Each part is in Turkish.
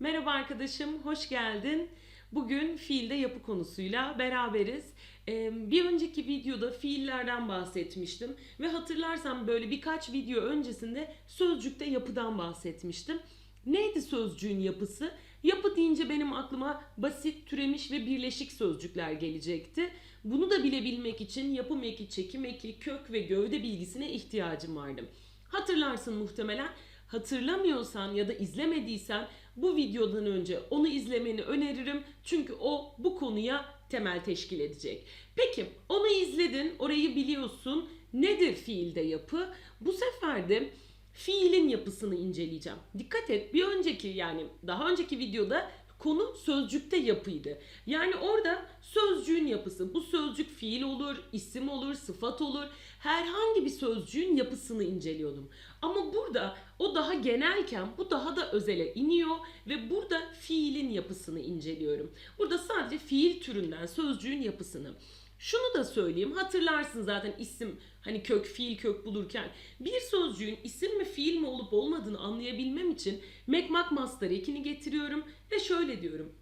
Merhaba arkadaşım, hoş geldin. Bugün fiilde yapı konusuyla beraberiz. Ee, bir önceki videoda fiillerden bahsetmiştim ve hatırlarsan böyle birkaç video öncesinde sözcükte yapıdan bahsetmiştim. Neydi sözcüğün yapısı? Yapı deyince benim aklıma basit, türemiş ve birleşik sözcükler gelecekti. Bunu da bilebilmek için yapım eki, çekim eki, kök ve gövde bilgisine ihtiyacım vardı. Hatırlarsın muhtemelen. Hatırlamıyorsan ya da izlemediysen bu videodan önce onu izlemeni öneririm. Çünkü o bu konuya temel teşkil edecek. Peki onu izledin, orayı biliyorsun. Nedir fiilde yapı? Bu sefer de fiilin yapısını inceleyeceğim. Dikkat et bir önceki yani daha önceki videoda konu sözcükte yapıydı. Yani orada sözcüğün yapısı. Bu sözcük fiil olur, isim olur, sıfat olur. Herhangi bir sözcüğün yapısını inceliyordum. Ama burada o daha genelken bu daha da özele iniyor ve burada fiilin yapısını inceliyorum. Burada sadece fiil türünden sözcüğün yapısını. Şunu da söyleyeyim hatırlarsın zaten isim hani kök fiil kök bulurken bir sözcüğün isim mi fiil mi olup olmadığını anlayabilmem için mekmak master ekini getiriyorum ve şöyle diyorum.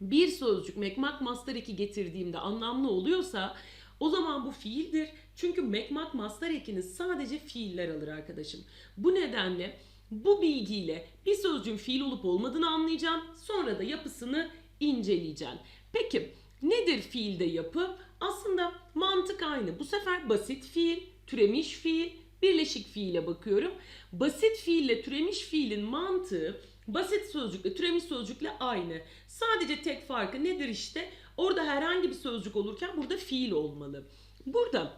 Bir sözcük mekmak master eki getirdiğimde anlamlı oluyorsa o zaman bu fiildir. Çünkü mekmak master ekini sadece fiiller alır arkadaşım. Bu nedenle bu bilgiyle bir sözcüğün fiil olup olmadığını anlayacağım. Sonra da yapısını inceleyeceğim. Peki nedir fiilde yapı? Aslında mantık aynı. Bu sefer basit fiil, türemiş fiil, birleşik fiile bakıyorum. Basit fiille türemiş fiilin mantığı basit sözcükle türemiş sözcükle aynı. Sadece tek farkı nedir işte? Orada herhangi bir sözcük olurken burada fiil olmalı. Burada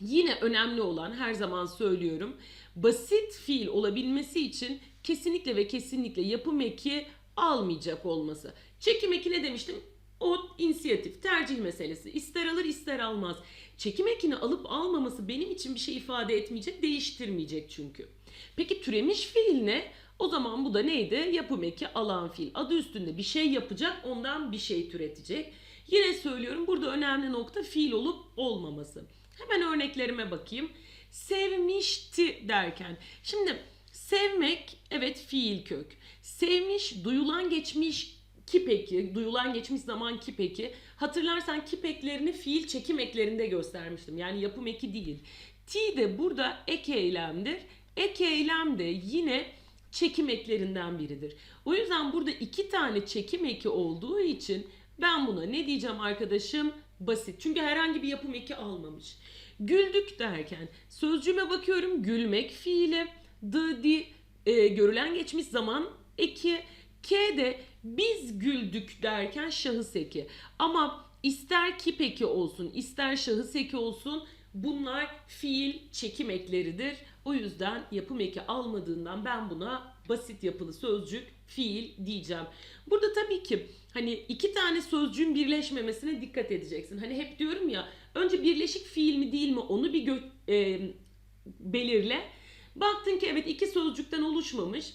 yine önemli olan her zaman söylüyorum. Basit fiil olabilmesi için kesinlikle ve kesinlikle yapım eki almayacak olması. Çekim eki ne demiştim? O inisiyatif, tercih meselesi. İster alır ister almaz. Çekim ekini alıp almaması benim için bir şey ifade etmeyecek, değiştirmeyecek çünkü. Peki türemiş fiil ne? O zaman bu da neydi? Yapım eki alan fiil. Adı üstünde bir şey yapacak, ondan bir şey türetecek. Yine söylüyorum burada önemli nokta fiil olup olmaması. Hemen örneklerime bakayım. Sevmişti derken. Şimdi sevmek evet fiil kök. Sevmiş, duyulan geçmiş kip eki, duyulan geçmiş zaman kip eki. Hatırlarsan kip eklerini fiil çekim eklerinde göstermiştim. Yani yapım eki değil. T de burada ek eylemdir. Ek eylem de yine çekim eklerinden biridir. O yüzden burada iki tane çekim eki olduğu için ben buna ne diyeceğim arkadaşım? Basit. Çünkü herhangi bir yapım eki almamış. Güldük derken sözcüğüme bakıyorum. Gülmek fiili. The, di, e, görülen geçmiş zaman eki. K de biz güldük derken şahıs eki. Ama ister kip eki olsun, ister şahıs eki olsun bunlar fiil çekim ekleridir. O yüzden yapım eki almadığından ben buna basit yapılı sözcük fiil diyeceğim. Burada tabii ki hani iki tane sözcüğün birleşmemesine dikkat edeceksin. Hani hep diyorum ya önce birleşik fiil mi değil mi onu bir e, belirle. Baktın ki evet iki sözcükten oluşmamış.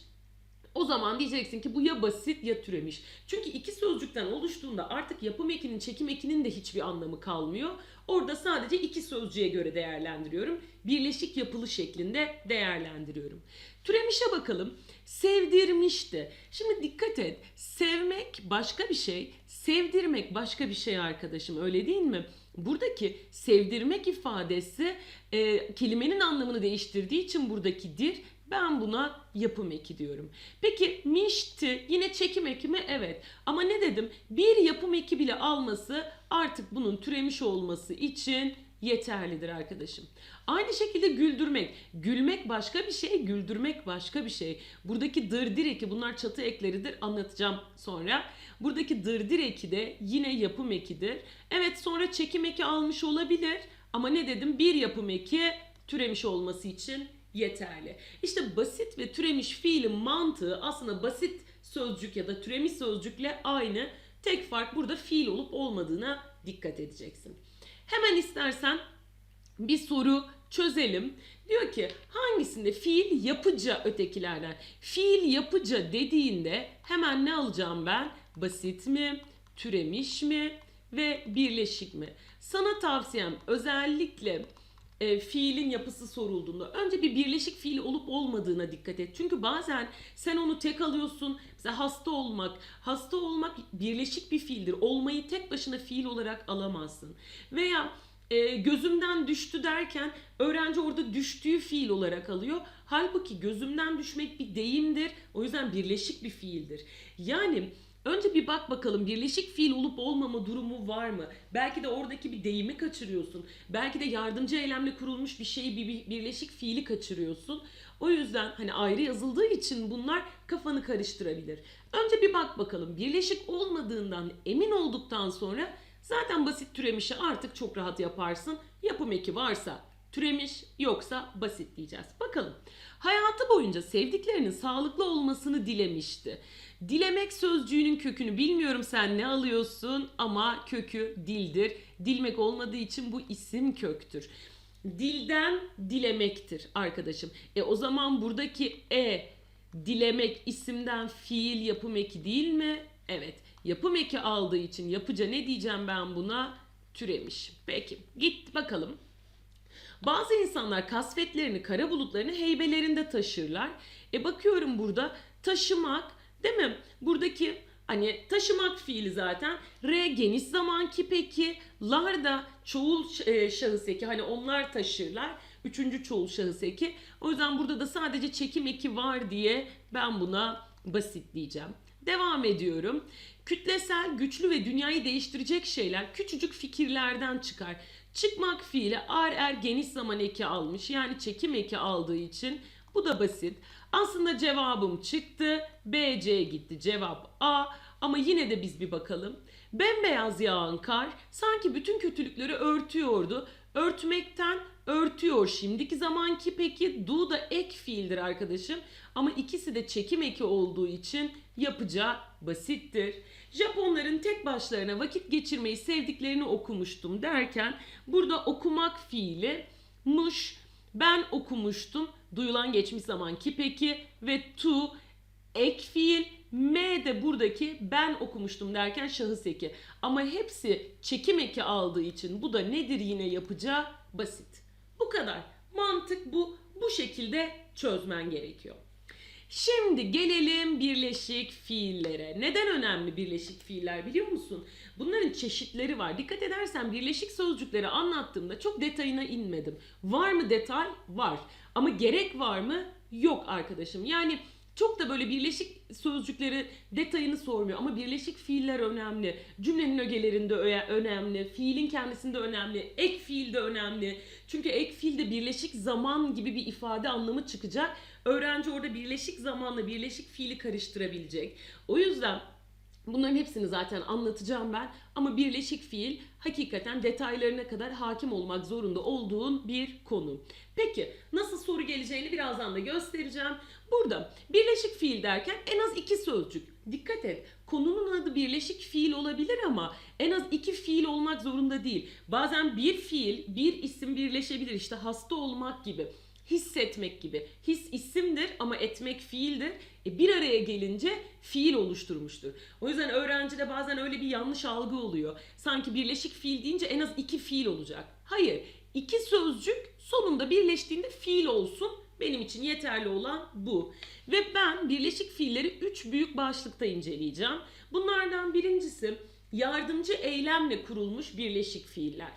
O zaman diyeceksin ki bu ya basit ya türemiş. Çünkü iki sözcükten oluştuğunda artık yapım ekinin çekim ekinin de hiçbir anlamı kalmıyor. Orada sadece iki sözcüğe göre değerlendiriyorum. Birleşik yapılı şeklinde değerlendiriyorum. Türemişe bakalım. Sevdirmişti. Şimdi dikkat et. Sevmek başka bir şey, sevdirmek başka bir şey arkadaşım. Öyle değil mi? Buradaki sevdirmek ifadesi e, kelimenin anlamını değiştirdiği için buradaki dir ben buna yapım eki diyorum. Peki mişti yine çekim eki mi? Evet. Ama ne dedim? Bir yapım eki bile alması artık bunun türemiş olması için yeterlidir arkadaşım. Aynı şekilde güldürmek. Gülmek başka bir şey, güldürmek başka bir şey. Buradaki dırdir eki bunlar çatı ekleridir anlatacağım sonra. Buradaki dırdir eki de yine yapım ekidir. Evet sonra çekim eki almış olabilir ama ne dedim? Bir yapım eki türemiş olması için yeterli. İşte basit ve türemiş fiilin mantığı aslında basit sözcük ya da türemiş sözcükle aynı. Tek fark burada fiil olup olmadığına dikkat edeceksin. Hemen istersen bir soru çözelim. Diyor ki hangisinde fiil yapıca ötekilerden? Fiil yapıca dediğinde hemen ne alacağım ben? Basit mi, türemiş mi ve birleşik mi? Sana tavsiyem özellikle e, fiilin yapısı sorulduğunda önce bir birleşik fiil olup olmadığına dikkat et. Çünkü bazen sen onu tek alıyorsun. Mesela hasta olmak. Hasta olmak birleşik bir fiildir. Olmayı tek başına fiil olarak alamazsın. Veya e, gözümden düştü derken öğrenci orada düştüğü fiil olarak alıyor. Halbuki gözümden düşmek bir deyimdir. O yüzden birleşik bir fiildir. Yani önce bir bak bakalım birleşik fiil olup olmama durumu var mı? Belki de oradaki bir deyimi kaçırıyorsun. Belki de yardımcı eylemle kurulmuş bir şeyi bir, bir birleşik fiili kaçırıyorsun. O yüzden hani ayrı yazıldığı için bunlar kafanı karıştırabilir. Önce bir bak bakalım birleşik olmadığından emin olduktan sonra zaten basit türemişi artık çok rahat yaparsın. Yapım eki varsa türemiş yoksa basit diyeceğiz. Bakalım. Hayatı boyunca sevdiklerinin sağlıklı olmasını dilemişti. Dilemek sözcüğünün kökünü bilmiyorum sen ne alıyorsun ama kökü dildir. Dilmek olmadığı için bu isim köktür. Dilden dilemektir arkadaşım. E o zaman buradaki e dilemek isimden fiil yapım eki değil mi? Evet. Yapım eki aldığı için yapıca ne diyeceğim ben buna? Türemiş. Peki git bakalım. Bazı insanlar kasvetlerini, kara bulutlarını heybelerinde taşırlar. E bakıyorum burada taşımak değil mi? Buradaki hani taşımak fiili zaten. R geniş zaman peki. Lar da çoğul e, şahıs eki. Hani onlar taşırlar. Üçüncü çoğul şahıs eki. O yüzden burada da sadece çekim eki var diye ben buna basit diyeceğim. Devam ediyorum. Kütlesel, güçlü ve dünyayı değiştirecek şeyler küçücük fikirlerden çıkar. Çıkmak fiili ar er geniş zaman eki almış. Yani çekim eki aldığı için bu da basit. Aslında cevabım çıktı. B, gitti. Cevap A. Ama yine de biz bir bakalım. Bembeyaz yağan kar sanki bütün kötülükleri örtüyordu. Örtmekten örtüyor şimdiki zamanki peki do da ek fiildir arkadaşım. Ama ikisi de çekim eki olduğu için yapacağı basittir. Japonların tek başlarına vakit geçirmeyi sevdiklerini okumuştum derken burada okumak fiili muş ben okumuştum duyulan geçmiş zaman ki peki ve to ek fiil M de buradaki ben okumuştum derken şahıs eki. Ama hepsi çekim eki aldığı için bu da nedir yine yapacağı basit. Bu kadar. Mantık bu. Bu şekilde çözmen gerekiyor. Şimdi gelelim birleşik fiillere. Neden önemli birleşik fiiller biliyor musun? Bunların çeşitleri var. Dikkat edersen birleşik sözcükleri anlattığımda çok detayına inmedim. Var mı detay? Var. Ama gerek var mı? Yok arkadaşım. Yani çok da böyle birleşik sözcükleri detayını sormuyor ama birleşik fiiller önemli. Cümlenin ögelerinde önemli, fiilin kendisinde önemli, ek fiil de önemli. Çünkü ek fiilde birleşik zaman gibi bir ifade anlamı çıkacak. Öğrenci orada birleşik zamanla birleşik fiili karıştırabilecek. O yüzden Bunların hepsini zaten anlatacağım ben ama birleşik fiil hakikaten detaylarına kadar hakim olmak zorunda olduğun bir konu. Peki nasıl soru geleceğini birazdan da göstereceğim. Burada birleşik fiil derken en az iki sözcük. Dikkat et konunun adı birleşik fiil olabilir ama en az iki fiil olmak zorunda değil. Bazen bir fiil bir isim birleşebilir işte hasta olmak gibi hissetmek gibi. His isimdir ama etmek fiildir. E, bir araya gelince fiil oluşturmuştur. O yüzden öğrencide bazen öyle bir yanlış algı oluyor. Sanki birleşik fiil deyince en az iki fiil olacak. Hayır. iki sözcük sonunda birleştiğinde fiil olsun. Benim için yeterli olan bu. Ve ben birleşik fiilleri üç büyük başlıkta inceleyeceğim. Bunlardan birincisi yardımcı eylemle kurulmuş birleşik fiiller.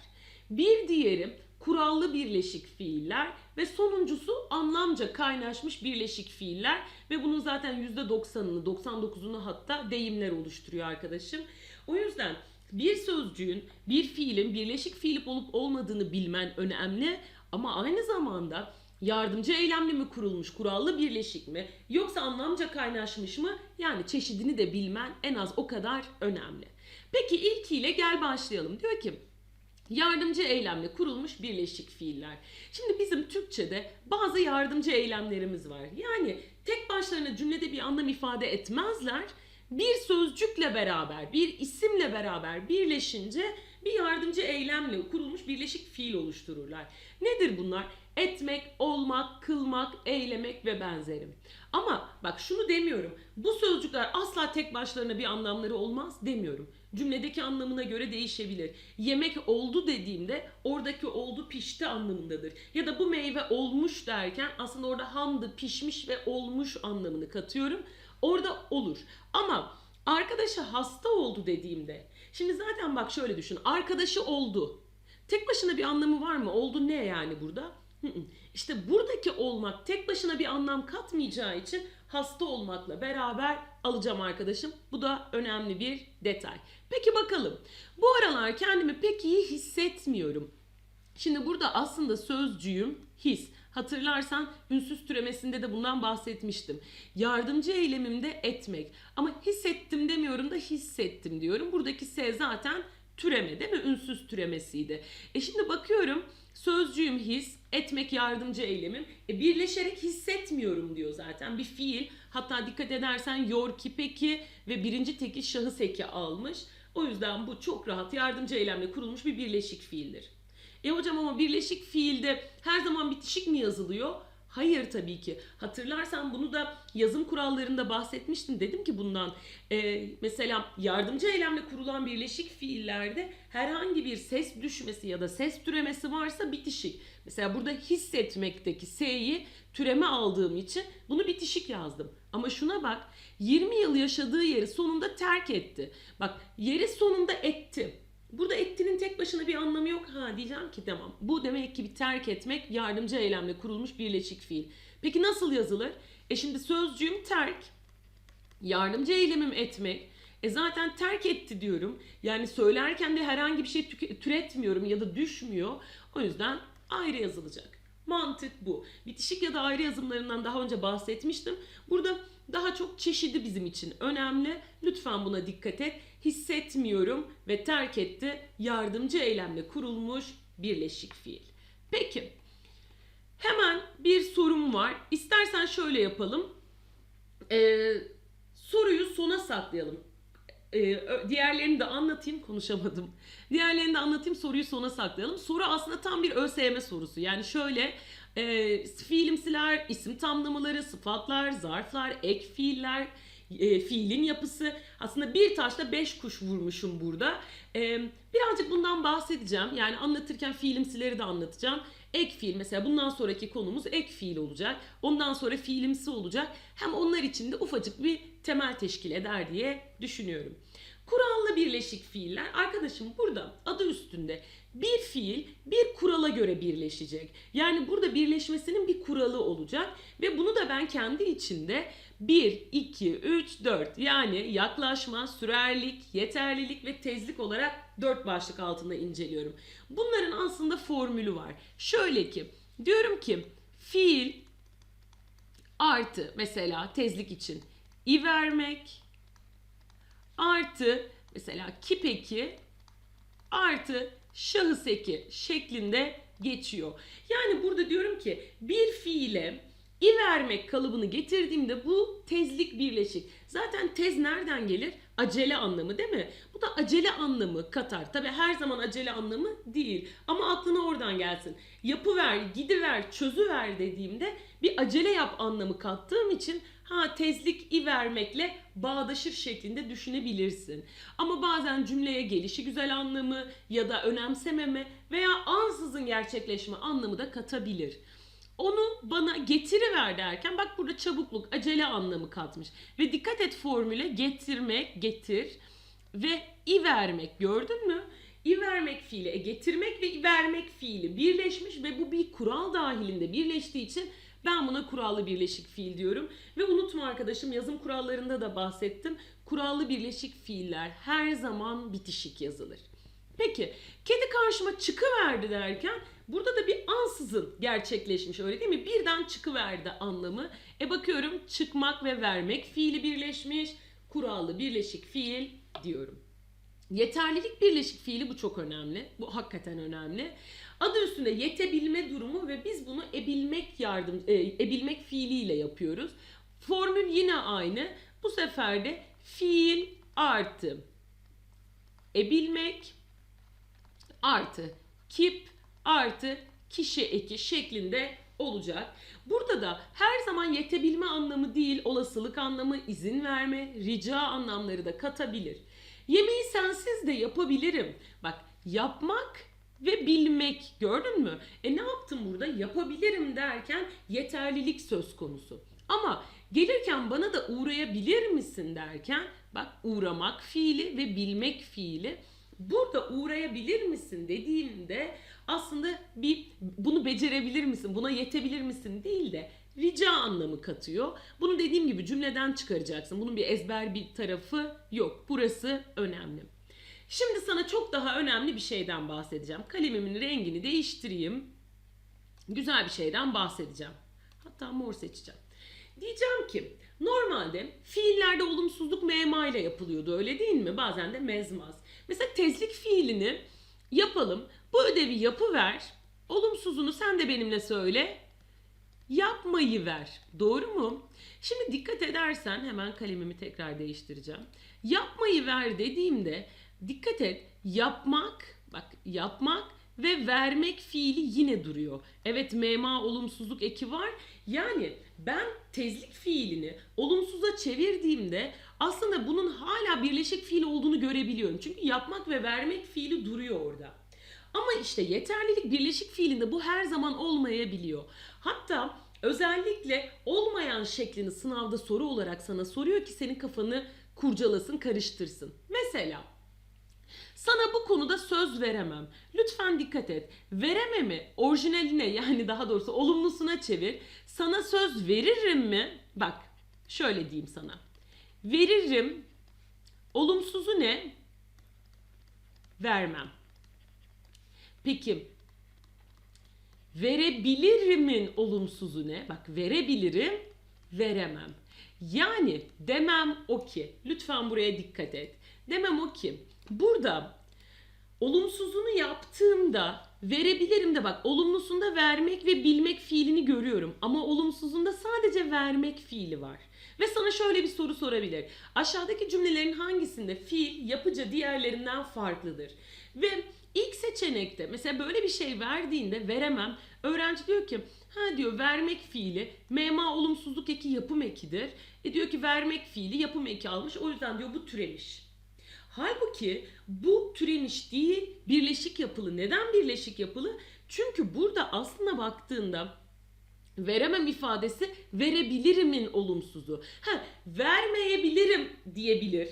Bir diğeri kurallı birleşik fiiller ve sonuncusu anlamca kaynaşmış birleşik fiiller ve bunun zaten %90'ını 99'unu hatta deyimler oluşturuyor arkadaşım. O yüzden bir sözcüğün, bir fiilin birleşik fiil olup olmadığını bilmen önemli ama aynı zamanda yardımcı eylemli mi kurulmuş, kurallı birleşik mi yoksa anlamca kaynaşmış mı? Yani çeşidini de bilmen en az o kadar önemli. Peki ilkiyle gel başlayalım. Diyor ki Yardımcı eylemle kurulmuş birleşik fiiller. Şimdi bizim Türkçe'de bazı yardımcı eylemlerimiz var. Yani tek başlarına cümlede bir anlam ifade etmezler. Bir sözcükle beraber, bir isimle beraber birleşince bir yardımcı eylemle kurulmuş birleşik fiil oluştururlar. Nedir bunlar? Etmek, olmak, kılmak, eylemek ve benzerim. Ama bak şunu demiyorum. Bu sözcükler asla tek başlarına bir anlamları olmaz demiyorum. Cümledeki anlamına göre değişebilir. Yemek oldu dediğimde oradaki oldu pişti anlamındadır. Ya da bu meyve olmuş derken aslında orada hamdı, pişmiş ve olmuş anlamını katıyorum. Orada olur. Ama arkadaşı hasta oldu dediğimde şimdi zaten bak şöyle düşün. Arkadaşı oldu. Tek başına bir anlamı var mı? Oldu ne yani burada? İşte buradaki olmak tek başına bir anlam katmayacağı için hasta olmakla beraber alacağım arkadaşım. Bu da önemli bir detay. Peki bakalım. Bu aralar kendimi pek iyi hissetmiyorum. Şimdi burada aslında sözcüğüm his. Hatırlarsan ünsüz türemesinde de bundan bahsetmiştim. Yardımcı eylemimde etmek. Ama hissettim demiyorum da hissettim diyorum. Buradaki S zaten türeme değil mi? Ünsüz türemesiydi. E şimdi bakıyorum sözcüğüm his, etmek yardımcı eylemim. E birleşerek hissetmiyorum diyor zaten. Bir fiil. Hatta dikkat edersen yor ki peki ve birinci tekil şahıs eki almış. O yüzden bu çok rahat yardımcı eylemle kurulmuş bir birleşik fiildir. E hocam ama birleşik fiilde her zaman bitişik mi yazılıyor? Hayır tabii ki. Hatırlarsan bunu da yazım kurallarında bahsetmiştim. Dedim ki bundan e, mesela yardımcı eylemle kurulan birleşik fiillerde herhangi bir ses düşmesi ya da ses türemesi varsa bitişik. Mesela burada hissetmekteki S'yi türeme aldığım için bunu bitişik yazdım. Ama şuna bak 20 yıl yaşadığı yeri sonunda terk etti. Bak yeri sonunda etti. Burada ettinin tek başına bir anlamı yok. Ha diyeceğim ki tamam. Bu demek ki bir terk etmek yardımcı eylemle kurulmuş birleşik fiil. Peki nasıl yazılır? E şimdi sözcüğüm terk. Yardımcı eylemim etmek. E zaten terk etti diyorum. Yani söylerken de herhangi bir şey türetmiyorum ya da düşmüyor. O yüzden ayrı yazılacak. Mantık bu. Bitişik ya da ayrı yazımlarından daha önce bahsetmiştim. Burada daha çok çeşidi bizim için önemli. Lütfen buna dikkat et. Hissetmiyorum ve terk etti yardımcı eylemle kurulmuş birleşik fiil. Peki. Hemen bir sorum var. İstersen şöyle yapalım. Ee, soruyu sona saklayalım. Ee, diğerlerini de anlatayım konuşamadım. Diğerlerini de anlatayım soruyu sona saklayalım. Soru aslında tam bir ÖSYM sorusu. Yani şöyle e, fiilimsiler, isim tamlamaları, sıfatlar, zarflar, ek fiiller, e, fiilin yapısı. Aslında bir taşla beş kuş vurmuşum burada. E, birazcık bundan bahsedeceğim. Yani anlatırken fiilimsileri de anlatacağım. Ek fiil mesela bundan sonraki konumuz ek fiil olacak. Ondan sonra fiilimsi olacak. Hem onlar için de ufacık bir temel teşkil eder diye düşünüyorum. Kurallı birleşik fiiller arkadaşım burada adı üstünde bir fiil bir kurala göre birleşecek. Yani burada birleşmesinin bir kuralı olacak ve bunu da ben kendi içinde 1, 2, 3, 4 yani yaklaşma, sürerlik, yeterlilik ve tezlik olarak 4 başlık altında inceliyorum. Bunların aslında formülü var. Şöyle ki diyorum ki fiil artı mesela tezlik için i vermek artı mesela kip eki artı şahıs eki şeklinde geçiyor. Yani burada diyorum ki bir fiile i vermek kalıbını getirdiğimde bu tezlik birleşik. Zaten tez nereden gelir? Acele anlamı değil mi? Bu da acele anlamı katar. Tabi her zaman acele anlamı değil. Ama aklına oradan gelsin. Yapıver, gidiver, çözüver dediğimde bir acele yap anlamı kattığım için ha tezlik i vermekle bağdaşır şeklinde düşünebilirsin. Ama bazen cümleye gelişi güzel anlamı ya da önemsememe veya ansızın gerçekleşme anlamı da katabilir. Onu bana getiriver derken bak burada çabukluk, acele anlamı katmış. Ve dikkat et formüle getirmek, getir ve i vermek gördün mü? İ vermek fiili, e, getirmek ve i vermek fiili birleşmiş ve bu bir kural dahilinde birleştiği için ben buna kurallı birleşik fiil diyorum. Ve unutma arkadaşım yazım kurallarında da bahsettim. Kurallı birleşik fiiller her zaman bitişik yazılır. Peki kedi karşıma çıkıverdi derken burada da bir ansızın gerçekleşmiş öyle değil mi? Birden çıkıverdi anlamı. E bakıyorum çıkmak ve vermek fiili birleşmiş. Kurallı birleşik fiil diyorum. Yeterlilik birleşik fiili bu çok önemli. Bu hakikaten önemli. Adı üstünde yetebilme durumu ve biz bunu ebilmek yardım e, ebilmek fiiliyle yapıyoruz. Formül yine aynı. Bu sefer de fiil artı ebilmek artı kip artı kişi eki şeklinde olacak. Burada da her zaman yetebilme anlamı değil, olasılık anlamı, izin verme, rica anlamları da katabilir. Yemeği sensiz de yapabilirim. Bak yapmak ve bilmek gördün mü? E ne yaptım burada? Yapabilirim derken yeterlilik söz konusu. Ama gelirken bana da uğrayabilir misin derken bak uğramak fiili ve bilmek fiili. Burada uğrayabilir misin dediğimde aslında bir bunu becerebilir misin, buna yetebilir misin değil de rica anlamı katıyor. Bunu dediğim gibi cümleden çıkaracaksın. Bunun bir ezber bir tarafı yok. Burası önemli. Şimdi sana çok daha önemli bir şeyden bahsedeceğim. Kalemimin rengini değiştireyim. Güzel bir şeyden bahsedeceğim. Hatta mor seçeceğim. Diyeceğim ki normalde fiillerde olumsuzluk mema ile yapılıyordu öyle değil mi? Bazen de mezmaz. Mesela tezlik fiilini yapalım. Bu ödevi yapıver. Olumsuzunu sen de benimle söyle. Yapmayı ver. Doğru mu? Şimdi dikkat edersen hemen kalemimi tekrar değiştireceğim. Yapmayı ver dediğimde dikkat et. Yapmak, bak yapmak ve vermek fiili yine duruyor. Evet mema olumsuzluk eki var. Yani ben tezlik fiilini olumsuza çevirdiğimde aslında bunun hala birleşik fiil olduğunu görebiliyorum. Çünkü yapmak ve vermek fiili duruyor orada. Ama işte yeterlilik birleşik fiilinde bu her zaman olmayabiliyor. Hatta özellikle olmayan şeklini sınavda soru olarak sana soruyor ki senin kafanı kurcalasın, karıştırsın. Mesela sana bu konuda söz veremem. Lütfen dikkat et. Verememi orijinaline yani daha doğrusu olumlusuna çevir. Sana söz veririm mi? Bak şöyle diyeyim sana. Veririm. Olumsuzu ne? Vermem. Peki verebilirimin olumsuzu ne? Bak verebilirim, veremem. Yani demem o ki, lütfen buraya dikkat et. Demem o ki, burada olumsuzunu yaptığımda verebilirim de bak olumlusunda vermek ve bilmek fiilini görüyorum. Ama olumsuzunda sadece vermek fiili var. Ve sana şöyle bir soru sorabilir. Aşağıdaki cümlelerin hangisinde fiil yapıca diğerlerinden farklıdır? Ve ilk seçenekte mesela böyle bir şey verdiğinde veremem. Öğrenci diyor ki ha diyor vermek fiili mema olumsuzluk eki yapım ekidir. E diyor ki vermek fiili yapım eki almış o yüzden diyor bu türemiş. Halbuki bu türemiş değil birleşik yapılı. Neden birleşik yapılı? Çünkü burada aslında baktığında veremem ifadesi verebilirimin olumsuzu. Ha, vermeyebilirim diyebilir.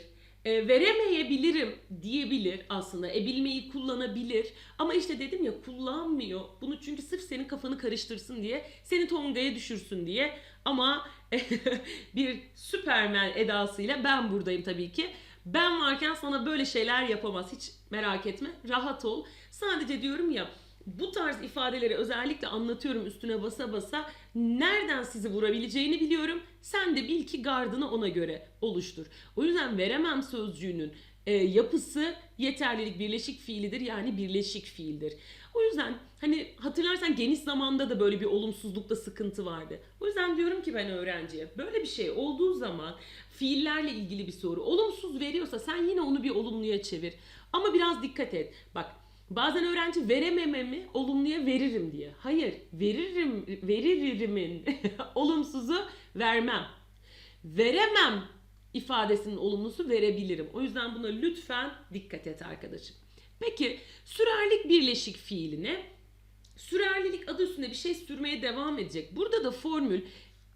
E, veremeyebilirim diyebilir aslında. E bilmeyi kullanabilir. Ama işte dedim ya kullanmıyor. Bunu çünkü sırf senin kafanı karıştırsın diye, seni tongaya düşürsün diye. Ama bir süpermen edasıyla ben buradayım tabii ki. Ben varken sana böyle şeyler yapamaz. Hiç merak etme. Rahat ol. Sadece diyorum ya bu tarz ifadeleri özellikle anlatıyorum üstüne basa basa. Nereden sizi vurabileceğini biliyorum. Sen de bil ki gardını ona göre oluştur. O yüzden veremem sözcüğünün e, yapısı yeterlilik birleşik fiilidir yani birleşik fiildir. O yüzden hani hatırlarsan geniş zamanda da böyle bir olumsuzlukta sıkıntı vardı. O yüzden diyorum ki ben öğrenciye böyle bir şey olduğu zaman fiillerle ilgili bir soru olumsuz veriyorsa sen yine onu bir olumluya çevir. Ama biraz dikkat et. Bak Bazen öğrenci veremememi olumluya veririm diye. Hayır, veririm veririmin olumsuzu vermem. Veremem ifadesinin olumlusu verebilirim. O yüzden buna lütfen dikkat et arkadaşım. Peki sürerlik birleşik fiiline sürerlilik adı üstünde bir şey sürmeye devam edecek. Burada da formül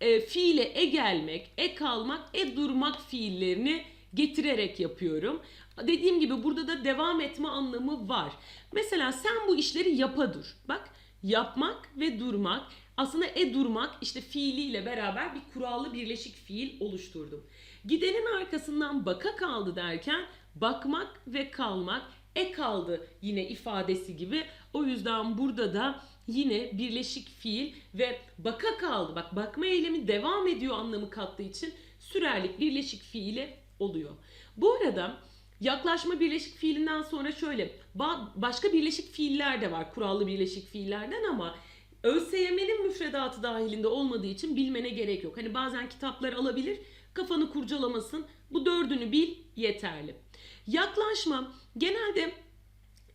e, fiile e gelmek, e kalmak, e durmak fiillerini getirerek yapıyorum. Dediğim gibi burada da devam etme anlamı var. Mesela sen bu işleri yapa dur. Bak yapmak ve durmak aslında e durmak işte fiiliyle beraber bir kurallı birleşik fiil oluşturdum. Gidenin arkasından baka kaldı derken bakmak ve kalmak e kaldı yine ifadesi gibi. O yüzden burada da yine birleşik fiil ve baka kaldı. Bak bakma eylemi devam ediyor anlamı kattığı için sürerlik birleşik fiili oluyor. Bu arada yaklaşma birleşik fiilinden sonra şöyle başka birleşik fiiller de var kurallı birleşik fiillerden ama ÖSYM'nin müfredatı dahilinde olmadığı için bilmene gerek yok. Hani bazen kitaplar alabilir kafanı kurcalamasın bu dördünü bil yeterli. Yaklaşma genelde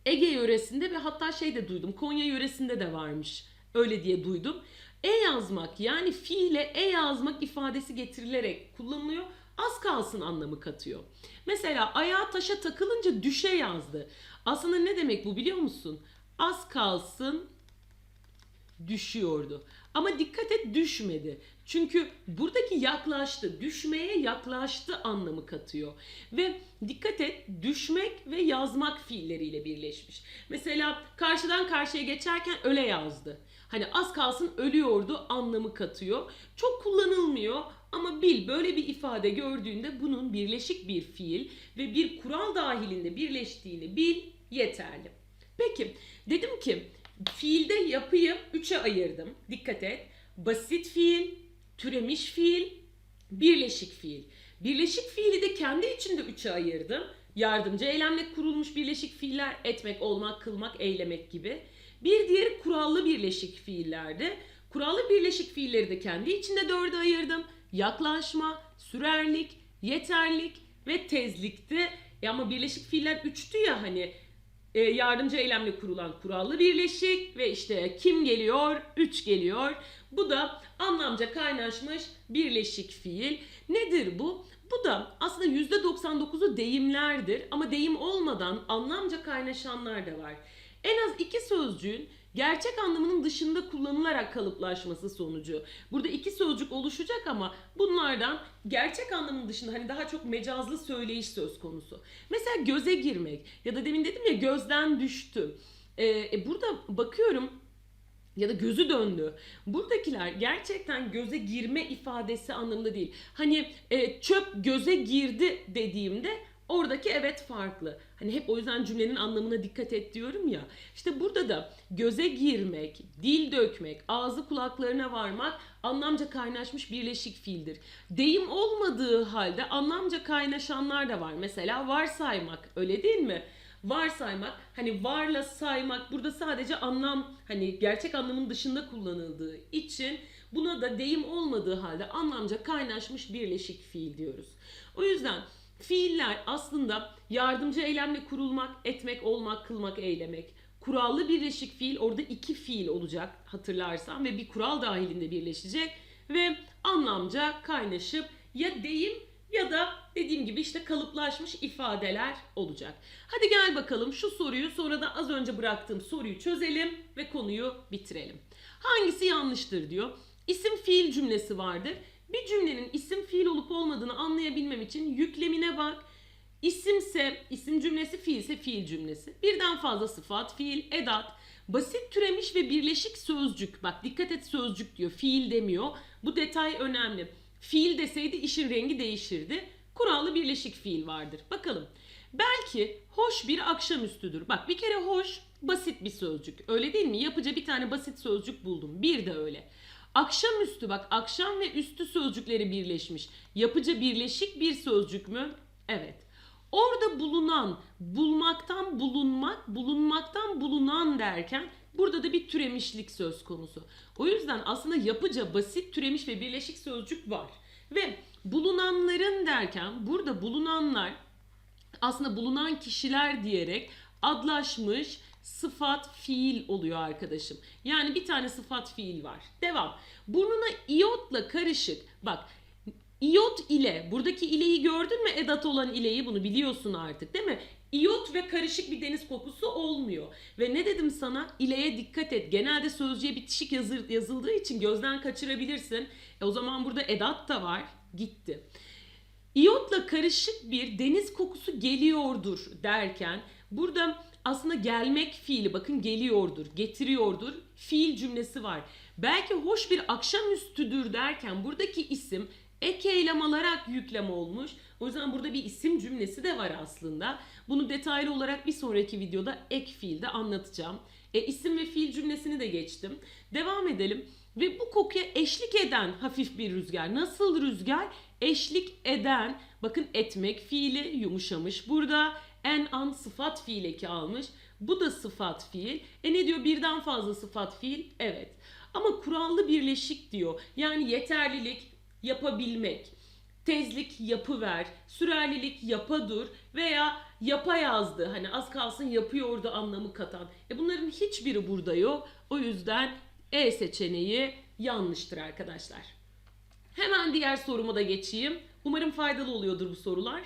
Ege yöresinde ve hatta şey de duydum Konya yöresinde de varmış öyle diye duydum. e yazmak yani fiile e yazmak ifadesi getirilerek kullanılıyor. Az kalsın anlamı katıyor. Mesela ayağı taşa takılınca düşe yazdı. Aslında ne demek bu biliyor musun? Az kalsın düşüyordu. Ama dikkat et düşmedi. Çünkü buradaki yaklaştı, düşmeye yaklaştı anlamı katıyor. Ve dikkat et düşmek ve yazmak fiilleriyle birleşmiş. Mesela karşıdan karşıya geçerken öle yazdı. Hani az kalsın ölüyordu anlamı katıyor. Çok kullanılmıyor ama bil böyle bir ifade gördüğünde bunun birleşik bir fiil ve bir kural dahilinde birleştiğini bil yeterli. Peki dedim ki fiilde yapıyı üçe ayırdım. Dikkat et. Basit fiil, türemiş fiil, birleşik fiil. Birleşik fiili de kendi içinde üçe ayırdım. Yardımcı eylemle kurulmuş birleşik fiiller etmek, olmak, kılmak, eylemek gibi. Bir diğeri kurallı birleşik fiillerdi. Kurallı birleşik fiilleri de kendi içinde dörde ayırdım. Yaklaşma, sürerlik, yeterlik ve tezlikti. E ama birleşik fiiller üçtü ya hani e, yardımcı eylemle kurulan kurallı birleşik ve işte kim geliyor? Üç geliyor. Bu da anlamca kaynaşmış birleşik fiil. Nedir bu? Bu da aslında %99'u deyimlerdir ama deyim olmadan anlamca kaynaşanlar da var. En az iki sözcüğün gerçek anlamının dışında kullanılarak kalıplaşması sonucu. Burada iki sözcük oluşacak ama bunlardan gerçek anlamın dışında hani daha çok mecazlı söyleyiş söz konusu. Mesela göze girmek ya da demin dedim ya gözden düştü. Ee, e, burada bakıyorum ya da gözü döndü. Buradakiler gerçekten göze girme ifadesi anlamında değil. Hani e, çöp göze girdi dediğimde oradaki evet farklı. Hani hep o yüzden cümlenin anlamına dikkat et diyorum ya. İşte burada da göze girmek, dil dökmek, ağzı kulaklarına varmak anlamca kaynaşmış birleşik fiildir. Deyim olmadığı halde anlamca kaynaşanlar da var. Mesela varsaymak öyle değil mi? varsaymak hani varla saymak burada sadece anlam hani gerçek anlamın dışında kullanıldığı için buna da deyim olmadığı halde anlamca kaynaşmış birleşik fiil diyoruz. O yüzden fiiller aslında yardımcı eylemle kurulmak, etmek, olmak, kılmak, eylemek. Kurallı birleşik fiil orada iki fiil olacak hatırlarsan ve bir kural dahilinde birleşecek ve anlamca kaynaşıp ya deyim ya da dediğim gibi işte kalıplaşmış ifadeler olacak. Hadi gel bakalım şu soruyu sonra da az önce bıraktığım soruyu çözelim ve konuyu bitirelim. Hangisi yanlıştır diyor. İsim fiil cümlesi vardır. Bir cümlenin isim fiil olmadığını anlayabilmem için yüklemine bak. İsimse isim cümlesi, fiilse fiil cümlesi. Birden fazla sıfat, fiil, edat, basit türemiş ve birleşik sözcük. Bak dikkat et sözcük diyor, fiil demiyor. Bu detay önemli. Fiil deseydi işin rengi değişirdi. Kurallı birleşik fiil vardır. Bakalım. Belki hoş bir akşamüstüdür. Bak bir kere hoş basit bir sözcük. Öyle değil mi? Yapıca bir tane basit sözcük buldum. Bir de öyle. Akşamüstü bak akşam ve üstü sözcükleri birleşmiş. Yapıca birleşik bir sözcük mü? Evet. Orada bulunan, bulmaktan bulunmak, bulunmaktan bulunan derken burada da bir türemişlik söz konusu. O yüzden aslında yapıca basit türemiş ve birleşik sözcük var. Ve bulunanların derken burada bulunanlar aslında bulunan kişiler diyerek adlaşmış sıfat fiil oluyor arkadaşım. Yani bir tane sıfat fiil var. Devam. Burnuna iotla karışık. Bak İyot ile buradaki ileyi gördün mü edat olan ileyi bunu biliyorsun artık değil mi? İyot ve karışık bir deniz kokusu olmuyor. Ve ne dedim sana? İleye dikkat et. Genelde sözcüğe bitişik yazır, yazıldığı için gözden kaçırabilirsin. E o zaman burada edat da var. Gitti. İyotla karışık bir deniz kokusu geliyordur derken burada aslında gelmek fiili bakın geliyordur, getiriyordur fiil cümlesi var. Belki hoş bir akşamüstüdür derken buradaki isim ek eylem alarak yüklem olmuş. O yüzden burada bir isim cümlesi de var aslında. Bunu detaylı olarak bir sonraki videoda ek fiilde anlatacağım. E, isim ve fiil cümlesini de geçtim. Devam edelim. Ve bu kokuya eşlik eden hafif bir rüzgar. Nasıl rüzgar? Eşlik eden, bakın etmek fiili yumuşamış burada. En an sıfat fiil eki almış. Bu da sıfat fiil. E ne diyor? Birden fazla sıfat fiil? Evet. Ama kurallı birleşik diyor. Yani yeterlilik, yapabilmek, tezlik yapıver, sürerlilik yapadur veya yapa yazdı. Hani az kalsın yapıyordu anlamı katan. E bunların hiçbiri burada yok. O yüzden E seçeneği yanlıştır arkadaşlar. Hemen diğer soruma da geçeyim. Umarım faydalı oluyordur bu sorular.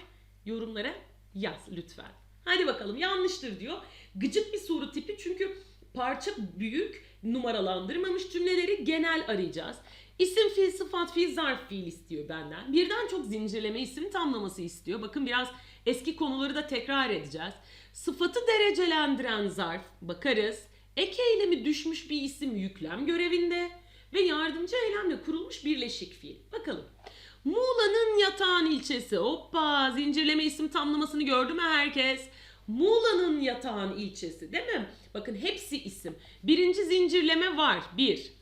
Yorumlara yaz lütfen. Hadi bakalım yanlıştır diyor. Gıcık bir soru tipi çünkü parça büyük numaralandırmamış cümleleri genel arayacağız. İsim fiil, sıfat fiil, zarf fiil istiyor benden. Birden çok zincirleme isim tamlaması istiyor. Bakın biraz eski konuları da tekrar edeceğiz. Sıfatı derecelendiren zarf bakarız. Ek eylemi düşmüş bir isim yüklem görevinde ve yardımcı eylemle kurulmuş birleşik fiil. Bakalım. Muğla'nın yatağan ilçesi. Hoppa zincirleme isim tamlamasını gördü mü herkes? Muğla'nın yatağan ilçesi değil mi? Bakın hepsi isim. Birinci zincirleme var. Bir.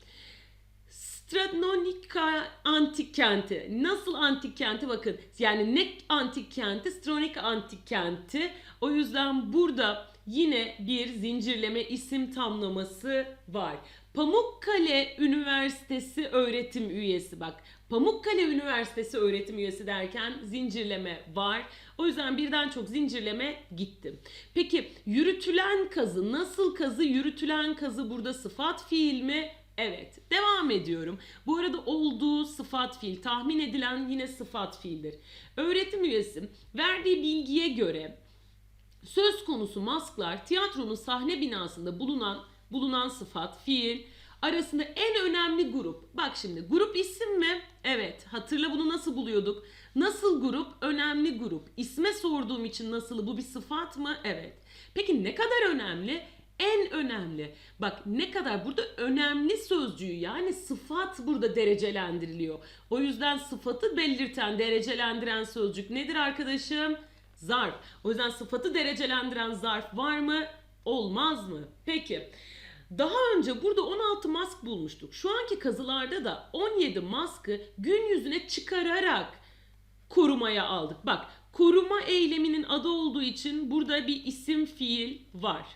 Stratnonika antik kenti. Nasıl antik kenti bakın. Yani ne antik kenti? Stronika antik kenti. O yüzden burada yine bir zincirleme isim tamlaması var. Pamukkale Üniversitesi öğretim üyesi bak. Pamukkale Üniversitesi öğretim üyesi derken zincirleme var. O yüzden birden çok zincirleme gitti. Peki yürütülen kazı nasıl kazı? Yürütülen kazı burada sıfat fiil mi? Evet. Devam ediyorum. Bu arada olduğu sıfat fiil, tahmin edilen yine sıfat fiildir. Öğretim üyesi verdiği bilgiye göre söz konusu masklar tiyatronun sahne binasında bulunan bulunan sıfat, fiil arasında en önemli grup. Bak şimdi grup isim mi? Evet. Hatırla bunu nasıl buluyorduk? Nasıl grup? Önemli grup. İsme sorduğum için nasıl bu bir sıfat mı? Evet. Peki ne kadar önemli? En önemli. Bak ne kadar burada önemli sözcüğü yani sıfat burada derecelendiriliyor. O yüzden sıfatı belirten, derecelendiren sözcük nedir arkadaşım? Zarf. O yüzden sıfatı derecelendiren zarf var mı? Olmaz mı? Peki. Daha önce burada 16 mask bulmuştuk. Şu anki kazılarda da 17 maskı gün yüzüne çıkararak korumaya aldık. Bak koruma eyleminin adı olduğu için burada bir isim fiil var.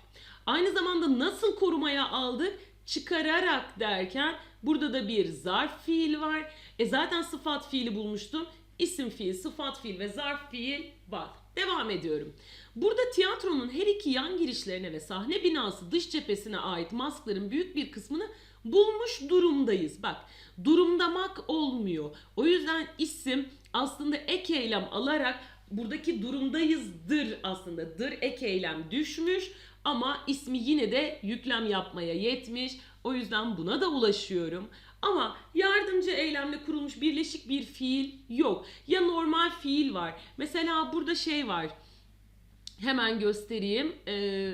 Aynı zamanda nasıl korumaya aldık? Çıkararak derken burada da bir zarf fiil var. E zaten sıfat fiili bulmuştum. İsim fiil, sıfat fiil ve zarf fiil var. Devam ediyorum. Burada tiyatronun her iki yan girişlerine ve sahne binası dış cephesine ait maskların büyük bir kısmını bulmuş durumdayız. Bak durumdamak olmuyor. O yüzden isim aslında ek eylem alarak buradaki durumdayızdır aslında. Dır ek eylem düşmüş ama ismi yine de yüklem yapmaya yetmiş. O yüzden buna da ulaşıyorum. Ama yardımcı eylemle kurulmuş birleşik bir fiil yok. Ya normal fiil var. Mesela burada şey var. Hemen göstereyim. Ee,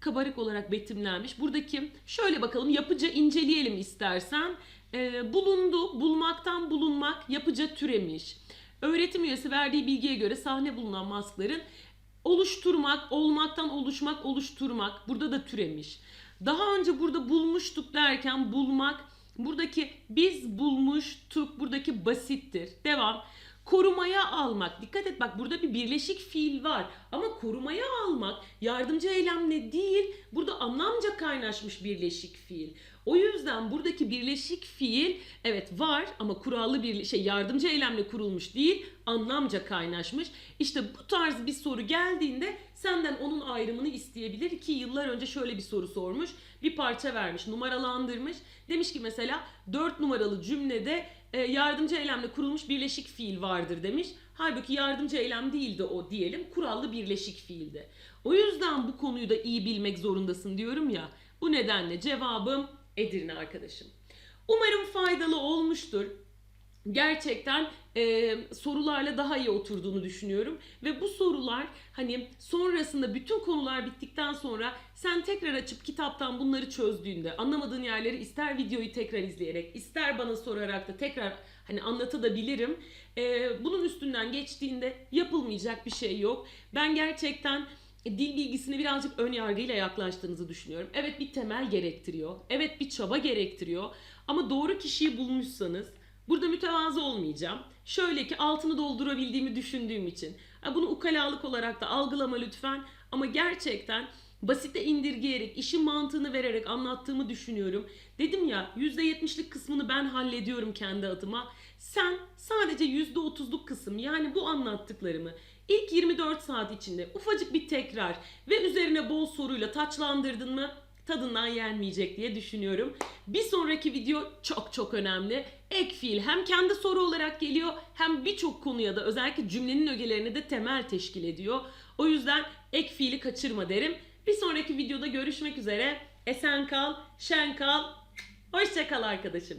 kabarık olarak betimlenmiş. Buradaki şöyle bakalım yapıca inceleyelim istersen. Ee, bulundu, bulmaktan bulunmak, yapıca türemiş. Öğretim üyesi verdiği bilgiye göre sahne bulunan maskların oluşturmak, olmaktan oluşmak, oluşturmak burada da türemiş. Daha önce burada bulmuştuk derken bulmak buradaki biz bulmuştuk buradaki basittir. Devam. Korumaya almak. Dikkat et bak burada bir birleşik fiil var. Ama korumaya almak yardımcı eylemle değil burada anlamca kaynaşmış birleşik fiil. O yüzden buradaki birleşik fiil evet var ama kurallı bir şey yardımcı eylemle kurulmuş değil anlamca kaynaşmış. İşte bu tarz bir soru geldiğinde senden onun ayrımını isteyebilir ki yıllar önce şöyle bir soru sormuş. Bir parça vermiş, numaralandırmış. Demiş ki mesela 4 numaralı cümlede e, yardımcı eylemle kurulmuş birleşik fiil vardır demiş. Halbuki yardımcı eylem değildi o diyelim. Kurallı birleşik fiildi. O yüzden bu konuyu da iyi bilmek zorundasın diyorum ya. Bu nedenle cevabım Edirne arkadaşım. Umarım faydalı olmuştur. Gerçekten e, sorularla daha iyi oturduğunu düşünüyorum ve bu sorular hani sonrasında bütün konular bittikten sonra sen tekrar açıp kitaptan bunları çözdüğünde anlamadığın yerleri ister videoyu tekrar izleyerek ister bana sorarak da tekrar hani anlatabilirim. E, bunun üstünden geçtiğinde yapılmayacak bir şey yok. Ben gerçekten dil bilgisine birazcık ön yargıyla yaklaştığınızı düşünüyorum. Evet bir temel gerektiriyor. Evet bir çaba gerektiriyor. Ama doğru kişiyi bulmuşsanız burada mütevazı olmayacağım. Şöyle ki altını doldurabildiğimi düşündüğüm için. Bunu ukalalık olarak da algılama lütfen. Ama gerçekten basite indirgeyerek, işin mantığını vererek anlattığımı düşünüyorum. Dedim ya %70'lik kısmını ben hallediyorum kendi adıma. Sen sadece %30'luk kısım yani bu anlattıklarımı ilk 24 saat içinde ufacık bir tekrar ve üzerine bol soruyla taçlandırdın mı tadından yenmeyecek diye düşünüyorum. Bir sonraki video çok çok önemli. Ek fiil hem kendi soru olarak geliyor hem birçok konuya da özellikle cümlenin ögelerini de temel teşkil ediyor. O yüzden ek fiili kaçırma derim. Bir sonraki videoda görüşmek üzere. Esen kal, şen kal. Hoşça kal arkadaşım.